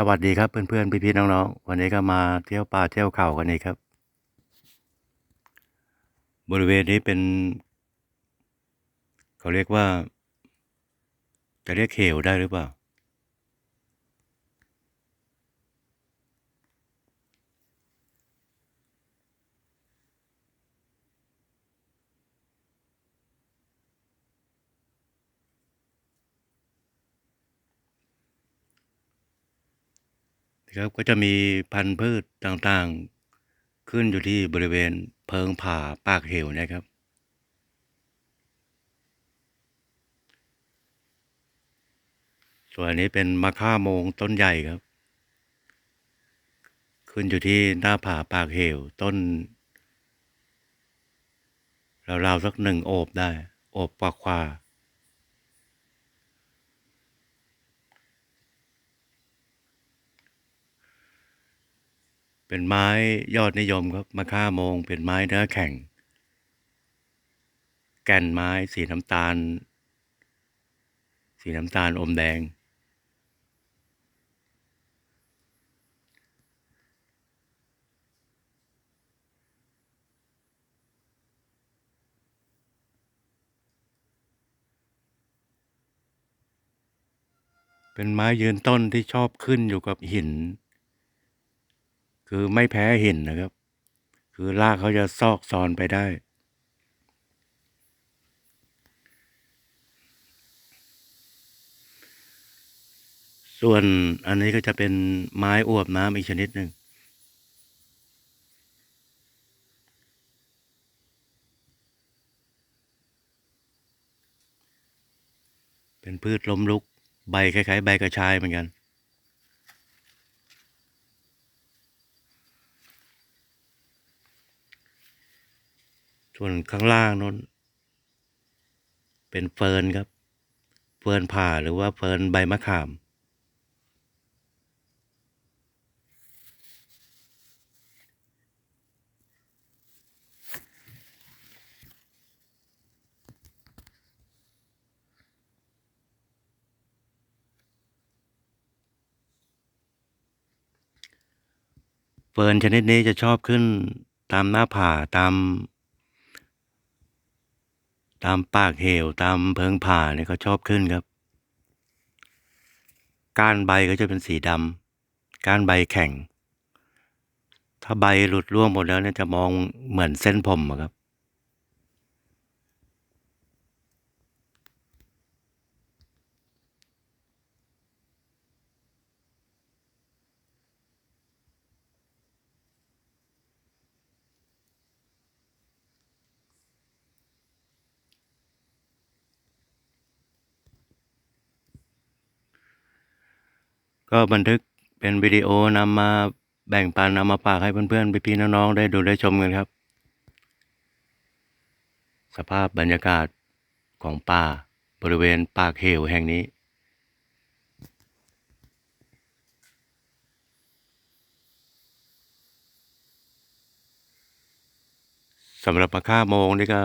สวัสดีครับเพื่อนๆพี่ๆน้องๆวันนี้ก็มาเที่ยวป่าเที่ยวเขากันนี่ครับ บริเวณนี้เป็น เขาเรียกว่า จะเรียกเขวได้หรือเปล่า นะครับก็จะมีพันธุ์พืชต่างๆ ขึ้นอยู่ที่บริเวณเพิงผาปากเหวนะครับ ส่วนนี้เป็นมะค่าโมงต้นใหญ่ครับ ขึ้นอยู่ที่หน้าผาปากเหวต้นราวๆสักหนึ่งโอบได้ โอบกว่าๆ เป็นไม้ยอดนิยมครับมะค่าโมง เป็นไม้เนื้อแข็ง แก่นไม้สีน้ำตาล สีน้ำตาลอมแดง เป็นไม้ยืนต้นที่ชอบขึ้นอยู่กับหิน คือไม่แพ้หินนะครับ คือรากเขาจะซอกซอนไปได้ ส่วนอันนี้ก็จะเป็นไม้อวบน้ำอีกชนิดหนึ่งเป็นพืชล้มลุก ใบคล้ายๆ ใบกระชายเหมือนกัน ส่วนข้างล่างนั้นเป็นเฟิร์นครับ เฟิร์นผ่าหรือว่าเฟิร์นใบมะขามเฟิร์นชนิดนี้จะชอบขึ้นตามหน้าผาตาม ตามปากเหวตามเพิงผ่าเนี่ยเขาชอบขึ้นครับ ก้านใบก็จะเป็นสีดำก้านใบแข็ง ถ้าใบหลุดร่วงหมดแล้วเนี่ยจะมองเหมือนเส้นผมอะครับ ก็บันทึกเป็นวิดีโอนำมาแบ่งปันนำมาฝากให้เพื่อนๆพี่ๆน้องๆได้ดูได้ชมกันครับ สภาพบรรยากาศของป่าบริเวณปากเหวแห่งนี้ สำหรับมะค่าโมงนี่ก็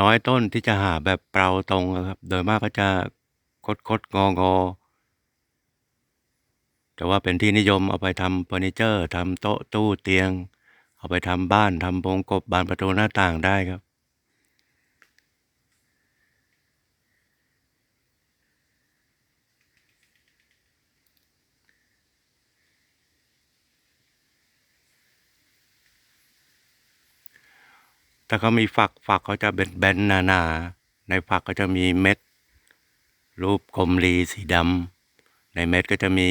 น้อยต้นที่จะหาแบบเปราตรงครับ โดยมากก็จะคดคดงองอ แต่ว่าเป็นที่นิยมเอาไปทำเฟอร์นิเจอร์ทำโต๊ะตู้เตียง เอาไปทำบ้านทำโปงกบบานประตูหน้าต่างได้ครับ ถ้าเขามีฝักฝักเขาจะเป็นแบนหนาๆในฝักก็จะมีเม็ด รูปคมรีสีดำในเม็ดก็จะมี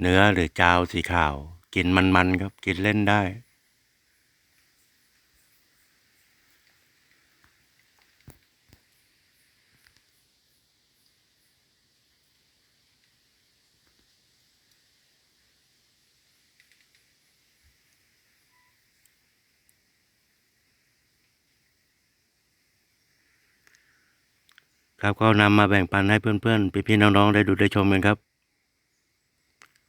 เนื้อหรือจาวสีขาว กินมันๆครับ กินเล่นได้ ครับก็นำมาแบ่งปันให้เพื่อนๆ พี่ๆน้องๆ ได้ดูได้ชมกันครับ